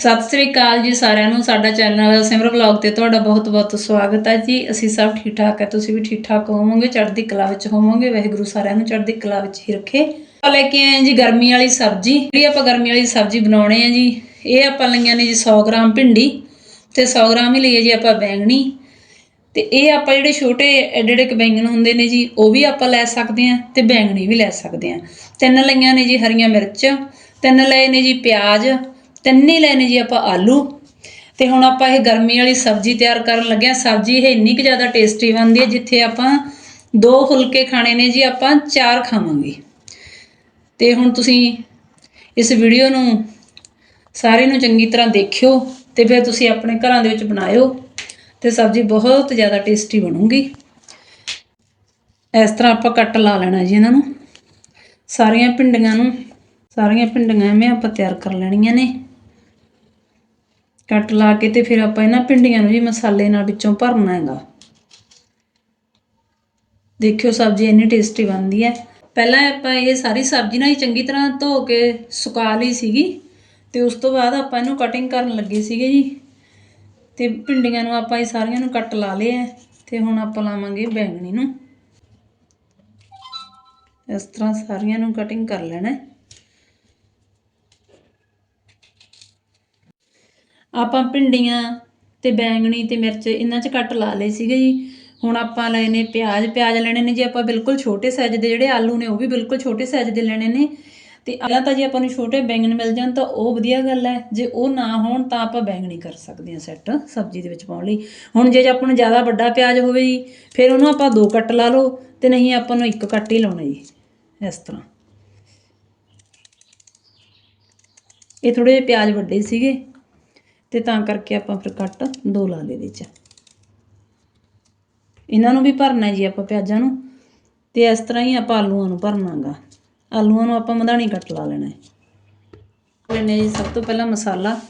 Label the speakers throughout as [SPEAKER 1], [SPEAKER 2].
[SPEAKER 1] ਸਤਿ ਸ੍ਰੀ ਅਕਾਲ ਜੀ ਸਾਰਿਆਂ ਨੂੰ। ਸਾਡਾ ਚੈਨਲ ਸਿਮਰ ਵਲੌਗ ਤੇ ਤੁਹਾਡਾ ਬਹੁਤ-ਬਹੁਤ ਸਵਾਗਤ ਹੈ ਜੀ। ਅਸੀਂ ਸਭ ਠੀਕ ਠਾਕ ਹੈ। ਤੁਸੀਂ ਵੀ ਠੀਕ ਠਾਕ ਹੋਵੋਗੇ, ਚੜ੍ਹਦੀ ਕਲਾ ਵਿੱਚ ਹੋਵੋਗੇ। ਵਾਹਿਗੁਰੂ ਸਾਰਿਆਂ ਨੂੰ ਚੜ੍ਹਦੀ ਕਲਾ ਵਿੱਚ ਹੀ ਰੱਖੇ। ਆਪਾਂ ਲੈ ਕੇ ਆਏ ਹਾਂ ਜੀ ਗਰਮੀ ਵਾਲੀ ਸਬਜ਼ੀ। ਜਿਹੜੀ ਆਪਾਂ ਗਰਮੀ ਵਾਲੀ ਸਬਜ਼ੀ ਬਣਾਉਣੇ ਆ ਜੀ, ਇਹ ਆਪਾਂ ਲਈਆਂ ਨੇ ਜੀ 100 ਗ੍ਰਾਮ ਭਿੰਡੀ ਤੇ 100 ਗ੍ਰਾਮ ਹੀ ਲਈਏ ਜੀ ਆਪਾਂ ਬੈਂਗਣੀ। ਤੇ ਇਹ ਆਪਾਂ ਜਿਹੜੇ ਛੋਟੇ ਐਡੇ ਐਡੇ ਕੁ ਬੈਂਗਣ ਹੁੰਦੇ ਨੇ ਜੀ, ਉਹ ਵੀ ਆਪਾਂ ਲੈ ਸਕਦੇ ਹਾਂ ਤੇ ਬੈਂਗਣੀ ਵੀ ਲੈ ਸਕਦੇ ਹਾਂ। ਤਿੰਨ ਲਈਆਂ ਨੇ ਜੀ ਹਰੀਆਂ ਮਿਰਚ, ਤਿੰਨ ਲਏ ਨੇ ਜੀ ਪਿਆਜ਼ ਤਿੰਨ ਹੀ ਲਏ ਜੀ ਆਪਾਂ ਆਲੂ। ਤੇ ਹੁਣ ਆਪਾਂ ਇਹ ਗਰਮੀ ਵਾਲੀ ਸਬਜ਼ੀ ਤਿਆਰ ਕਰਨ ਲੱਗੇ ਹਾਂ। ਸਬਜ਼ੀ ਇਹ ਇੰਨੀ ਕੁ ਜ਼ਿਆਦਾ ਟੇਸਟੀ ਬਣਦੀ ਹੈ ਜਿੱਥੇ ਆਪਾਂ ਦੋ ਫੁਲਕੇ ਖਾਣੇ ਨੇ ਜੀ, ਆਪਾਂ ਚਾਰ ਖਾਵਾਂਗੇ। ਤੇ ਹੁਣ ਤੁਸੀਂ ਇਸ ਵੀਡੀਓ ਨੂੰ ਸਾਰੇ ਨੂੰ ਚੰਗੀ ਤਰ੍ਹਾਂ ਦੇਖਿਓ ਤੇ ਫਿਰ ਤੁਸੀਂ ਆਪਣੇ ਘਰਾਂ ਦੇ ਵਿੱਚ ਬਣਾਇਓ ਤੇ ਸਬਜ਼ੀ ਬਹੁਤ ਜ਼ਿਆਦਾ ਟੇਸਟੀ ਬਣੂਗੀ। ਇਸ ਤਰ੍ਹਾਂ ਆਪਾਂ ਕੱਟ ਲਾ ਲੈਣਾ ਜੀ ਇਹਨਾਂ ਨੂੰ। ਸਾਰੀਆਂ ਭਿੰਡੀਆਂ ਨੂੰ, ਸਾਰੀਆਂ ਭਿੰਡੀਆਂ ਐਵੇਂ ਆਪਾਂ ਤਿਆਰ ਕਰ ਲੈਣੀਆਂ ਨੇ। ਕੱਟ ਲਾ ਕੇ ਤੇ ਫਿਰ ਆਪਾਂ ਇਹਨਾਂ ਭਿੰਡੀਆਂ ਨੂੰ ਜੀ ਮਸਾਲੇ ਨਾਲ ਵਿੱਚੋਂ ਭਰਨਾ ਹੈਗਾ। ਦੇਖਿਓ ਸਬਜ਼ੀ ਇੰਨੀ ਟੇਸਟੀ ਬਣਦੀ ਹੈ। ਪਹਿਲਾਂ ਆਪਾਂ ਇਹ ਸਾਰੀ ਸਬਜ਼ੀ ਨਾਲ ਹੀ ਚੰਗੀ ਤਰ੍ਹਾਂ ਧੋ ਕੇ ਸੁਕਾ ਲਈ ਸੀਗੀ ਤੇ ਉਸ ਤੋਂ ਬਾਅਦ ਆਪਾਂ ਇਹਨੂੰ ਕਟਿੰਗ ਕਰਨ ਲੱਗੇ ਸੀਗੇ ਜੀ। ਤੇ ਭਿੰਡੀਆਂ ਨੂੰ ਆਪਾਂ ਇਹ ਸਾਰੀਆਂ ਨੂੰ ਕੱਟ ਲਾ ਲਏ ਹੈ ਤੇ ਹੁਣ ਆਪਾਂ ਲਾਵਾਂਗੇ ਬੈਂਗਣੀ ਨੂੰ। ਇਸ ਤਰ੍ਹਾਂ ਸਾਰੀਆਂ ਨੂੰ ਕਟਿੰਗ ਕਰ ਲੈਣਾ ਹੈ। ਆਪਾਂ ਭਿੰਡੀਆਂ ਤੇ ਬੈਂਗਣੀ ਤੇ ਮਿਰਚ ਇਹਨਾਂ 'ਚ ਕੱਟ ਲਾ ਲਏ ਸੀਗੇ ਜੀ। ਹੁਣ ਆਪਾਂ ਲਏ ਨੇ ਪਿਆਜ਼ ਪਿਆਜ਼ ਲੈਣੇ ਨੇ ਜੀ ਆਪਾਂ ਬਿਲਕੁਲ ਛੋਟੇ ਸਾਈਜ਼ ਦੇ ਜਿਹੜੇ ਆਲੂ ਨੇ ਉਹ ਵੀ ਬਿਲਕੁਲ ਛੋਟੇ ਸਾਈਜ਼ ਦੇ ਲੈਣੇ ਨੇ। ਤੇ ਅਗਲਾ ਤਾਂ ਜੇ ਆਪਾਂ ਨੂੰ ਛੋਟੇ ਬੈਂਗਣ ਮਿਲ ਜਾਣ ਤਾਂ ਉਹ ਵਧੀਆ ਗੱਲ ਹੈ। ਜੇ ਉਹ ਨਾ ਹੋਣ ਤਾਂ ਆਪਾਂ ਬੈਂਗਣੀ ਕਰ ਸਕਦੇ ਹਾਂ ਸੈੱਟ ਸਬਜ਼ੀ ਦੇ ਵਿੱਚ ਪਾਉਣ ਲਈ। ਹੁਣ ਜੇ ਆਪਾਂ ਨੂੰ ਜ਼ਿਆਦਾ ਵੱਡਾ ਪਿਆਜ਼ ਹੋਵੇ ਜੀ, ਫਿਰ ਉਹਨੂੰ ਆਪਾਂ ਦੋ ਕੱਟ ਲਾ ਲਓ ਤੇ ਨਹੀਂ ਆਪਾਂ ਨੂੰ ਇੱਕ ਕੱਟ ਹੀ ਲਾਉਣਾ ਜੀ, ਇਸ ਤਰ੍ਹਾਂ। ਇਹ ਥੋੜੇ ਜਿਹੇ ਪਿਆਜ਼ ਵੱਡੇ ਸੀਗੇ। ਤੇ ਤਾਂ ਕਰਕੇ ਆਪਾਂ ਫਿਰ ਕੱਟ ਦੋ ਲਾ ਲਏ ਇਹਦੇ ਚ। ਇਹਨਾਂ ਨੂੰ ਵੀ ਭਰਨਾ ਜੀ ਆਪਾਂ ਪਿਆਜ਼ਾਂ ਨੂੰ। ਤੇ ਇਸ ਤਰ੍ਹਾਂ ਹੀ ਆਪਾਂ ਆਲੂਆਂ ਨੂੰ ਭਰਨਾਗਾ। ਆਲੂਆਂ ਨੂੰ ਆਪਾਂ ਮਧਾਣੀ ਕੱਟ ਲਾ ਲੈਣਾ ਹੈ। ਲੈਣੇ ਜੀ ਸਭ ਤੋਂ ਪਹਿਲਾਂ ਮਸਾਲਾ।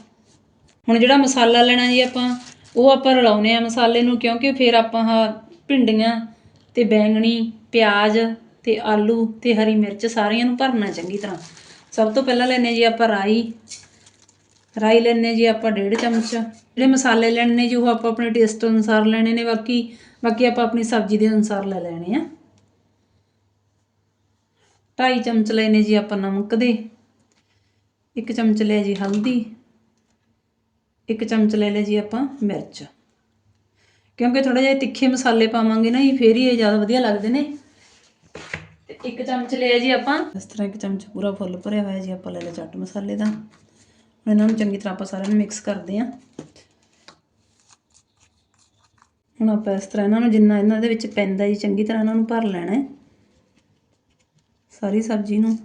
[SPEAKER 1] ਹੁਣ ਜਿਹੜਾ ਮਸਾਲਾ ਲੈਣਾ ਜੀ ਆਪਾਂ, ਉਹ ਆਪਾਂ ਰਲਾਉਨੇ ਆ ਮਸਾਲੇ ਨੂੰ, ਕਿਉਂਕਿ ਫਿਰ ਆਪਾਂ ਆਹ ਭਿੰਡੀਆਂ ਤੇ ਬੈਂਗਣੀ, ਪਿਆਜ਼ ਤੇ ਆਲੂ ਤੇ ਹਰੀ ਮਿਰਚ ਸਾਰੀਆਂ ਨੂੰ ਭਰਨਾ ਚੰਗੀ ਤਰ੍ਹਾਂ। ਸਭ ਤੋਂ ਪਹਿਲਾਂ ਲੈਣੇ ਜੀ ਆਪਾਂ ਰਾਈ। ਰਾਈ ਲੈਣੇ ਜੀ ਆਪਾਂ ਡੇਢ ਚਮਚ। ਜਿਹੜੇ ਮਸਾਲੇ ਲੈਣੇ ਨੇ ਜੀ, ਉਹ ਆਪਾਂ ਆਪਣੇ ਟੇਸਟ ਅਨੁਸਾਰ ਲੈਣੇ ਨੇ। ਬਾਕੀ ਬਾਕੀ ਆਪਾਂ ਆਪਣੀ ਸਬਜ਼ੀ ਦੇ ਅਨੁਸਾਰ ਲੈ ਲੈਣੇ ਆ। ਢਾਈ ਚਮਚ ਲੈਣੇ ਜੀ ਆਪਾਂ ਨਮਕ ਦੇ। ਇੱਕ ਚਮਚ ਲਿਆ ਜੀ ਹਲਦੀ। ਇੱਕ ਚਮਚ ਲੈ ਲਿਆ ਜੀ ਆਪਾਂ ਮਿਰਚ। ਕਿਉਂਕਿ ਥੋੜਾ ਜਿਹਾ ਤਿੱਖੇ ਮਸਾਲੇ ਪਾਵਾਂਗੇ ਨਾ ਜੀ, ਫੇਰ ਹੀ ਇਹ ਜ਼ਿਆਦਾ ਵਧੀਆ ਲੱਗਦੇ ਨੇ। ਤੇ ਇੱਕ ਚਮਚ ਲਿਆ ਜੀ ਆਪਾਂ। ਇਸ ਤਰ੍ਹਾਂ ਇੱਕ ਚਮਚ ਪੂਰਾ ਫੁੱਲ ਭਰਿਆ ਹੋਇਆ ਜੀ, ਆਪਾਂ ਲੈ ਲੈ ਚੱਟ ਮਸਾਲੇ ਦਾ। ਇਹਨਾਂ ਨੂੰ ਚੰਗੀ ਤਰ੍ਹਾਂ ਆਪਾਂ ਸਾਰਿਆਂ ਨੂੰ ਮਿਕਸ ਕਰਦੇ ਹਾਂ। ਹੁਣ ਆਪਾਂ ਇਸ ਤਰ੍ਹਾਂ ਇਹਨਾਂ ਨੂੰ ਜਿੰਨਾ ਇਹਨਾਂ ਦੇ ਵਿੱਚ ਪੈਂਦਾ ਜੀ, ਚੰਗੀ ਤਰ੍ਹਾਂ ਇਹਨਾਂ ਨੂੰ ਭਰ ਲੈਣਾ ਹੈ। ਸਾਰੀ ਸਬਜ਼ੀ ਨੂੰ।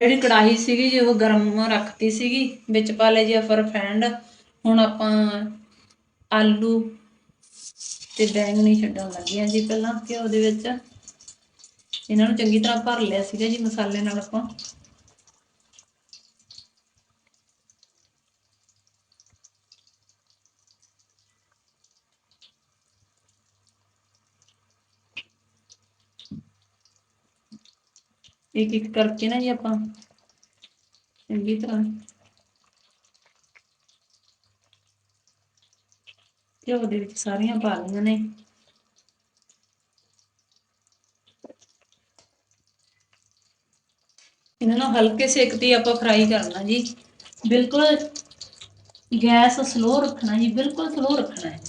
[SPEAKER 1] ਜਿਹੜੀ ਕੜਾਹੀ ਸੀਗੀ ਜੀ, ਉਹ ਗਰਮ ਰੱਖਤੀ ਸੀਗੀ, ਵਿੱਚ ਪਾ ਲਿਆ ਜੀ ਆਪਾਂ ਰਿਫਾਈਂਡ ਹੁਣ ਆਪਾਂ ਆਲੂ ਤੇ ਬੈਂਗਣੀ ਛੱਡਣ ਲੱਗੇ ਹਾਂ ਜੀ ਪਹਿਲਾਂ ਘਿਓ ਦੇ ਵਿੱਚ। ਇਹਨਾਂ ਨੂੰ ਚੰਗੀ ਤਰ੍ਹਾਂ ਭਰ ਲਿਆ ਸੀਗਾ ਜੀ ਮਸਾਲੇ ਨਾਲ ਆਪਾਂ। ਇੱਕ ਇੱਕ ਕਰਕੇ ਨਾ ਜੀ ਆਪਾਂ, ਚੰਗੀ ਤਰ੍ਹਾਂ। ਘਿਓ ਦੇ ਵਿੱਚ ਸਾਰੀਆਂ ਪਾ ਲਈਆਂ ਨੇ। ਇਹਨਾਂ ਨੂੰ, ਹਲਕੇ ਸੇਕ ਤੇ ਆਪਾਂ ਫਰਾਈ ਕਰਨਾ ਜੀ। ਬਿਲਕੁਲ ਗੈਸ ਸਲੋ ਰੱਖਣਾ ਜੀ, ਬਿਲਕੁਲ ਸਲੋ ਰੱਖਣਾ ਹੈ।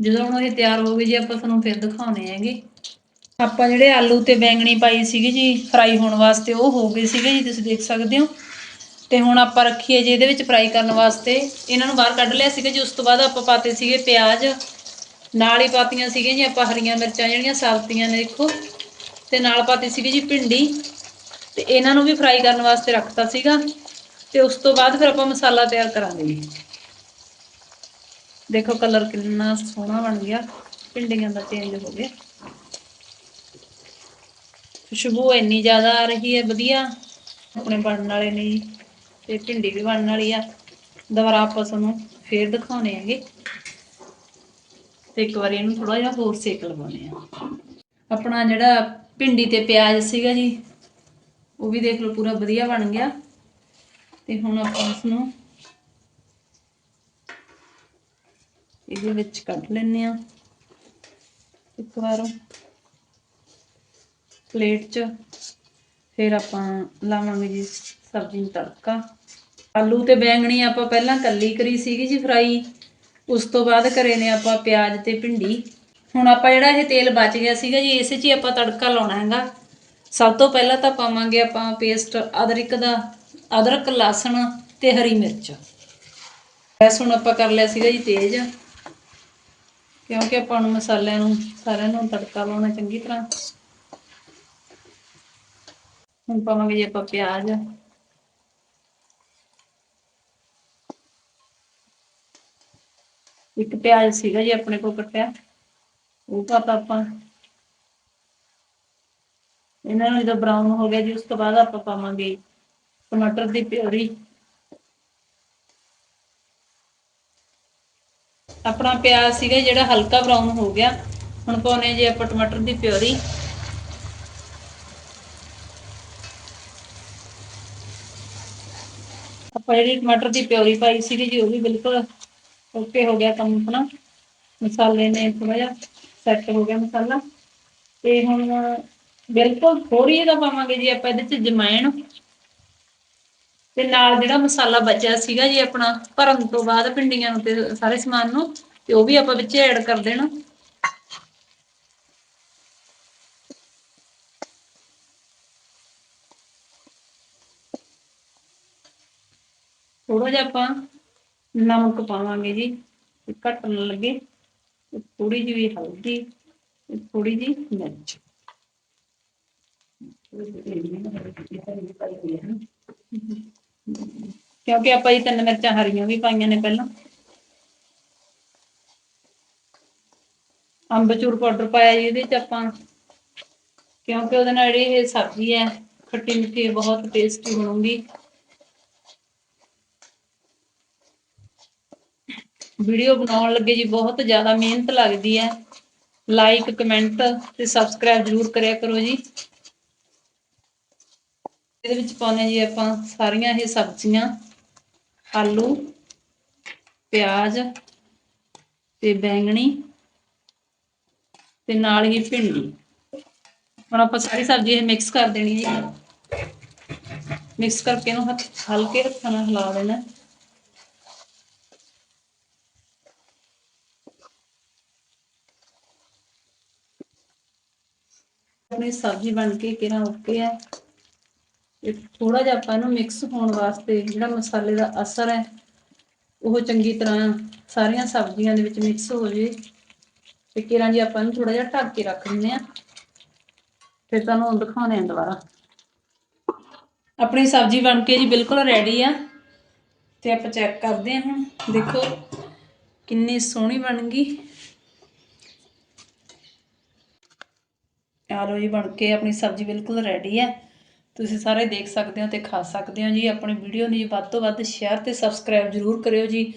[SPEAKER 1] ਜਦੋਂ ਹੁਣ ਇਹ ਤਿਆਰ ਹੋ ਗਏ ਜੀ, ਆਪਾਂ ਤੁਹਾਨੂੰ ਫਿਰ ਦਿਖਾਉਣੇ ਹੈਗੇ। ਆਪਾਂ ਜਿਹੜੇ ਆਲੂ ਤੇ ਬੈਂਗਣੀ ਪਾਈ ਸੀਗੀ ਜੀ ਫਰਾਈ ਹੋਣ ਵਾਸਤੇ, ਉਹ ਹੋ ਗਏ ਸੀਗੇ ਜੀ, ਤੁਸੀਂ ਦੇਖ ਸਕਦੇ ਹੋ। ਤੇ ਹੁਣ ਆਪਾਂ ਰੱਖੀਏ ਜੀ, ਇਹਦੇ ਵਿੱਚ ਫਰਾਈ ਕਰਨ ਵਾਸਤੇ। ਇਹਨਾਂ ਨੂੰ ਬਾਹਰ ਕੱਢ ਲਿਆ ਸੀਗਾ ਜੀ, ਉਸ ਤੋਂ ਬਾਅਦ ਆਪਾਂ ਪਾਤੇ ਸੀਗੇ ਪਿਆਜ਼। ਨਾਲ ਹੀ ਪਾਤੀਆਂ ਸੀਗੀਆਂ ਜੀ, ਆਪਾਂ ਹਰੀਆਂ ਮਿਰਚਾਂ ਜਿਹੜੀਆਂ ਸਾਬਤੀਆਂ ਨੇ ਦੇਖੋ। ਤੇ ਨਾਲ ਪਾਤੀ ਸੀਗੀ ਜੀ ਭਿੰਡੀ ਤੇ ਇਹਨਾਂ ਨੂੰ ਵੀ ਫਰਾਈ ਕਰਨ ਵਾਸਤੇ ਰੱਖਤਾ ਸੀਗਾ ਤੇ ਉਸ ਤੋਂ ਬਾਅਦ ਫਿਰ ਆਪਾਂ ਮਸਾਲਾ ਤਿਆਰ ਕਰਾਂਗੇ ਜੀ। ਦੇਖੋ ਕਲਰ ਕਿੰਨਾ ਸੋਹਣਾ ਬਣ ਗਿਆ, ਭਿੰਡੀਆਂ ਦਾ ਚੇਂਜ ਹੋ ਗਿਆ। ਖੁਸ਼ਬੂ ਇੰਨੀ ਜ਼ਿਆਦਾ ਆ ਰਹੀ ਹੈ, ਵਧੀਆ। ਆਪਣੇ ਬਣਨ ਵਾਲੇ ਨੇ ਜੀ, ਤੇ ਭਿੰਡੀ ਵੀ ਬਣਨ ਵਾਲੀ ਆ। ਦੁਬਾਰਾ ਆਪਾਂ ਤੁਹਾਨੂੰ ਫੇਰ ਦਿਖਾਉਣੇ ਹੈਗੇ। ਤੇ ਇੱਕ ਵਾਰੀ ਇਹਨੂੰ ਥੋੜਾ ਜਿਹਾ ਹੋਰ ਸੇਕ ਲਵਾਉਣੇ ਆ। ਆਪਣਾ ਜਿਹੜਾ ਭਿੰਡੀ ਤੇ ਪਿਆਜ਼ ਸੀਗਾ ਜੀ। ਉਹ ਵੀ ਦੇਖ ਲਓ ਪੂਰਾ ਵਧੀਆ ਬਣ ਗਿਆ। ਤੇ ਹੁਣ ਆਪਾਂ ਇਸ ਨੂੰ ਇਹਦੇ ਵਿੱਚ ਕੱਢ ਲੈਣੇ ਆ ਇੱਕ ਵਾਰ ਪਲੇਟ 'ਚ। ਫਿਰ ਆਪਾਂ ਲਾਵਾਂਗੇ ਜੀ ਸਬਜ਼ੀ ਨੂੰ ਤੜਕਾ। ਆਲੂ ਤੇ ਬੈਂਗਣੀ ਆਪਾਂ ਪਹਿਲਾਂ ਕੱਲੀ ਕਰੀ ਸੀਗੀ ਜੀ ਫਰਾਈ। ਉਸ ਤੋਂ ਬਾਅਦ ਕਰੇ ਨੇ ਆਪਾਂ ਪਿਆਜ਼ ਤੇ ਭਿੰਡੀ। ਹੁਣ ਆਪਾਂ ਜਿਹੜਾ ਇਹ ਤੇਲ ਬਚ ਗਿਆ ਸੀਗਾ ਜੀ, ਇਸੇ 'ਚ ਹੀ ਆਪਾਂ ਤੜਕਾ ਲਾਉਣਾ ਹੈਗਾ। ਸਭ ਤੋਂ ਪਹਿਲਾਂ ਤਾਂ ਪਾਵਾਂਗੇ ਆਪਾਂ ਪੇਸਟ ਅਦਰਕ ਦਾ, ਅਦਰਕ, ਲਸਣ ਤੇ ਹਰੀ ਮਿਰਚ। ਗੈਸ ਹੁਣ ਆਪਾਂ ਕਰ ਲਿਆ ਸੀਗਾ ਜੀ ਤੇਜ਼। ਕਿਉਂਕਿ ਆਪਾਂ ਨੂੰ ਮਸਾਲਿਆਂ ਨੂੰ, ਸਾਰਿਆਂ ਨੂੰ ਤੜਕਾ ਲਾਉਣਾ ਚੰਗੀ ਤਰ੍ਹਾਂ। ਹੁਣ ਪਾਵਾਂਗੇ ਜੀ ਆਪਾਂ ਪਿਆਜ਼। ਇੱਕ ਪਿਆਜ਼ ਸੀਗਾ ਜੀ ਆਪਣੇ ਕੋਲ ਕੱਟਿਆ। ਉਹ ਪਾਤਾ ਆਪਾਂ ਇਹਨਾਂ ਨੂੰ ਜਦੋਂ ਬਰਾਊਨ ਹੋ ਗਿਆ ਜੀ, ਉਸ ਤੋਂ ਬਾਅਦ ਆਪਾਂ ਪਾਵਾਂਗੇ ਟਮਾਟਰ ਦੀ ਪਿਉਰੀ ਆਪਣਾ ਪਿਆਜ਼ ਸੀਗਾ ਜਿਹੜਾ ਹਲਕਾ ਬਰਾਊਨ ਹੋ ਗਿਆ। ਹੁਣ ਪਾਉਨੇ ਜੀ ਆਪਾਂ ਟਮਾਟਰ ਦੀ ਪਿਉਰੀ ਆਪਾਂ ਜਿਹੜੀ ਟਮਾਟਰ ਦੀ ਪਿਉਰੀ ਪਾਈ ਸੀਗੀ ਜੀ, ਉਹ ਵੀ ਬਿਲਕੁਲ ਓਕੇ ਹੋ ਗਿਆ ਕੰਮ ਆਪਣਾ। ਮਸਾਲੇ ਨੇ ਥੋੜਾ ਜਿਹਾ। ਸੈੱਟ ਹੋ ਗਿਆ ਮਸਾਲਾ ਤੇ ਹੁਣ ਬਿਲਕੁਲ ਥੋੜੀ ਜਿਹੀ ਪਾਵਾਂਗੇ ਜੀ ਆਪਾਂ ਇਹਦੇ ਚ ਜਮੈਣ ਤੇ ਨਾਲ ਜਿਹੜਾ ਮਸਾਲਾ ਬਚਿਆ ਸੀਗਾ ਜੀ ਆਪਣਾ, ਭਰਨ ਤੋਂ ਬਾਅਦ ਭਿੰਡੀਆਂ ਨੂੰ ਤੇ ਸਾਰੇ ਸਮਾਨ ਨੂੰ, ਤੇ ਉਹ ਵੀ ਆਪਾਂ ਵਿੱਚ ਐਡ ਕਰ ਦੇਣਾ। ਥੋੜਾ ਜਿਹਾ ਆਪਾਂ ਨਮਕ ਪਾਵਾਂਗੇ ਜੀ ਘੱਟ ਨਾ ਲੱਗੇ। ਤੇ ਥੋੜੀ ਜਿਹੀ ਵੀ ਹਲਦੀ ਤੇ ਥੋੜੀ ਜਿਹੀ ਮਿਰਚ। ਕਿਉਂਕਿ ਆਪਾਂ ਇਹ ਤਿੰਨ ਮਿਰਚਾਂ ਹਰੀਆਂ ਵੀ ਪਾਈਆਂ ਨੇ ਪਹਿਲਾਂ। ਅੰਬਚੂਰ ਪਾਊਡਰ ਪਾਇਆ ਜੀ ਇਹਦੇ ਚ ਆਪਾਂ। ਕਿਉਂਕਿ ਉਹਦੇ ਨਾਲ ਜਿਹੜੀ ਇਹ ਸਬਜ਼ੀ ਹੈ, ਖੱਟੀ ਮਿੱਠੀ ਬਹੁਤ ਟੇਸਟੀ ਬਣੂਗੀ। ਵੀਡੀਓ ਬਣਾਉਣ ਲੱਗੇ ਜੀ, ਬਹੁਤ ਜ਼ਿਆਦਾ ਮਿਹਨਤ ਲੱਗਦੀ ਹੈ। ਲਾਈਕ ਕਮੈਂਟ ਤੇ ਸਬਸਕ੍ਰਾਈਬ ਜ਼ਰੂਰ ਕਰਿਆ ਕਰੋ ਜੀ। ਇਹਦੇ ਵਿੱਚ ਪਾਉਨੇ ਜੀ ਆਪਾਂ ਸਾਰੀਆਂ ਇਹ ਸਬਜ਼ੀਆਂ, ਆਲੂ, ਪਿਆਜ਼ ਤੇ ਬੈਂਗਣੀ ਤੇ ਨਾਲ ਹੀ ਭਿੰਡੀ। ਹੁਣ ਆਪਾਂ ਸਾਰੀ ਸਬਜ਼ੀ ਇਹ ਮਿਕਸ ਕਰ ਦੇਣੀ ਜੀ। ਮਿਕਸ ਕਰਕੇ ਇਹਨੂੰ ਹਲਕੇ ਹੱਥਾਂ ਨਾਲ ਹਿਲਾ ਦੇਣਾ। ਆਪਣੀ ਸਬਜ਼ੀ ਬਣ ਕੇ ਕਿਰਾਂ ਓਕੇ ਹੈ। ਇਹ ਥੋੜਾ ਜਿਹਾ ਆਪਾਂ ਇਹਨੂੰ ਮਿਕਸ ਹੋਣ ਵਾਸਤੇ ਜਿਹੜਾ ਮਸਾਲੇ ਦਾ ਅਸਰ ਹੈ, ਉਹ ਚੰਗੀ ਤਰ੍ਹਾਂ ਸਾਰੀਆਂ ਸਬਜ਼ੀਆਂ ਦੇ ਵਿੱਚ ਮਿਕਸ ਹੋ ਜੇ ਤੇ ਕਿਰਾਂ ਜੀ ਆਪਾਂ ਇਹਨੂੰ ਥੋੜਾ ਜਿਹਾ ਢੱਕ ਕੇ ਰੱਖ ਦਿੰਦੇ ਆ ਫਿਰ ਤੁਹਾਨੂੰ ਦਿਖਾਉਣੇ ਆ ਦੁਬਾਰਾ। ਆਪਣੀ ਸਬਜ਼ੀ ਬਣ ਕੇ ਜੀ ਬਿਲਕੁਲ ਰੈਡੀ ਆ। ਤੇ ਆਪਾਂ ਚੈੱਕ ਕਰਦੇ ਹਾਂ ਹੁਣ, ਦੇਖੋ ਕਿੰਨੀ ਸੋਹਣੀ ਬਣ ਗਈ। ਆ ਲੋ ਜੀ ਬਣ ਕੇ ਆਪਣੀ ਸਬਜ਼ੀ ਬਿਲਕੁਲ ਰੈਡੀ ਹੈ। ਤੁਸੀਂ ਸਾਰੇ ਦੇਖ ਸਕਦੇ ਹੋ ਤੇ ਖਾ ਸਕਦੇ ਹੋ ਜੀ। ਆਪਣੀ ਵੀਡੀਓ ਨੂੰ ਜੀ ਵੱਧ ਤੋਂ ਵੱਧ ਸ਼ੇਅਰ ਤੇ ਸਬਸਕ੍ਰਾਈਬ ਜਰੂਰ ਕਰਿਓ ਜੀ।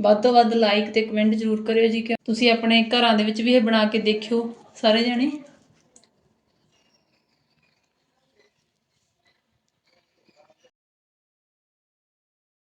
[SPEAKER 1] ਵੱਧ ਤੋਂ ਵੱਧ ਲਾਈਕ ਤੇ ਕਮੈਂਟ ਜਰੂਰ ਕਰਿਓ ਜੀ। ਕਿ ਤੁਸੀਂ ਆਪਣੇ ਘਰਾਂ ਦੇ ਵਿੱਚ ਵੀ ਇਹ ਬਣਾ ਕੇ ਦੇਖਿਓ। ਸਾਰੇ ਜਣੇ?